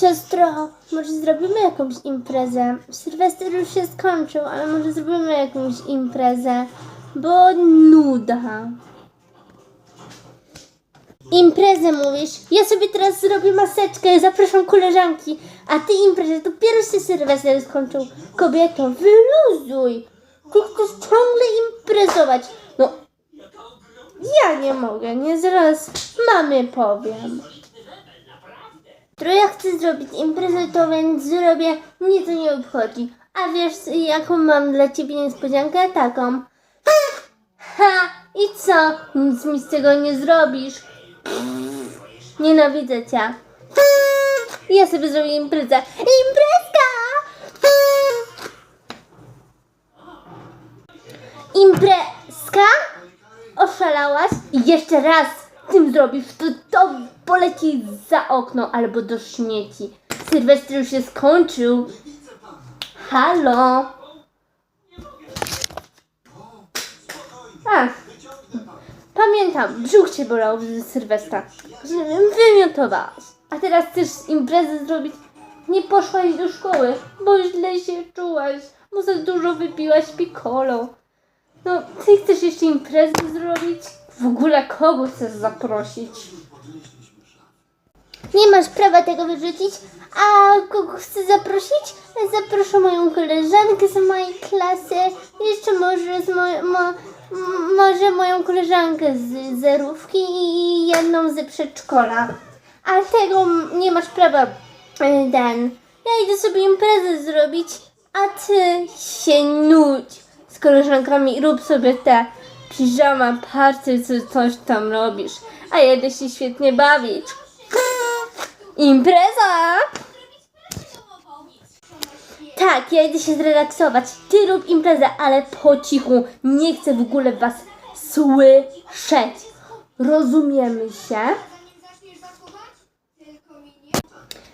Siostro, może zrobimy jakąś imprezę? Sylwester już się skończył, ale może zrobimy jakąś imprezę, bo nuda. Imprezę mówisz? Ja sobie teraz zrobię maseczkę, zapraszam koleżanki, a ty imprezę, dopiero się Sylwester skończył. Kobieto, wyluzuj! Ty chcesz ciągle imprezować. No, ja nie mogę, nie zaraz mamy powiem. Którą ja chcę zrobić imprezę, to więc zrobię, mnie to nie obchodzi. A wiesz, jaką mam dla ciebie niespodziankę? Taką. Ha! I co? Nic mi z tego nie zrobisz. Nienawidzę cię. Ja sobie zrobię imprezę. Imprezka! Imprezka? Oszalałaś? Jeszcze raz tym zrobisz, to to poleci za okno albo do śmieci. Sylwester już się skończył. Halo? A, pamiętam, brzuch cię bolał z Sylwestra. Wymiotowałaś. A teraz chcesz imprezę zrobić? Nie poszłaś do szkoły, bo źle się czułaś, bo za dużo wypiłaś piccolo. No, ty chcesz jeszcze imprezę zrobić? W ogóle kogo chcesz zaprosić? Nie masz prawa tego wyrzucić. A kogo chcę zaprosić? Zaproszę moją koleżankę z mojej klasy. Jeszcze może z mo- mo- może moją koleżankę z zerówki i jedną z przedszkola. A tego nie masz prawa, y, Dan. Ja idę sobie imprezę zrobić, a ty się nudź z koleżankami. Rób sobie te piżama party, czy coś tam robisz. A idę się świetnie bawić. Impreza! Tak, ja idę się zrelaksować. Ty rób imprezę, ale po cichu. Nie chcę w ogóle was słyszeć. Rozumiemy się?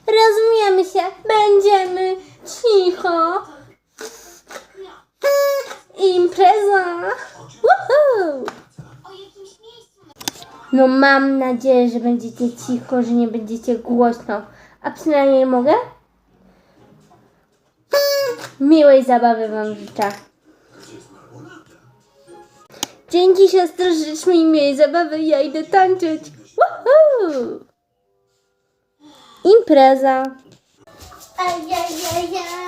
Rozumiemy się. Będziemy cicho. Impreza! Woohoo! No mam nadzieję, że będziecie cicho, że nie będziecie głośno. A przynajmniej mogę? Miłej zabawy wam życzę. Dzięki siostro, życz mi miłej zabawy, ja idę tańczyć. Woohoo! Impreza. Ajajajaj.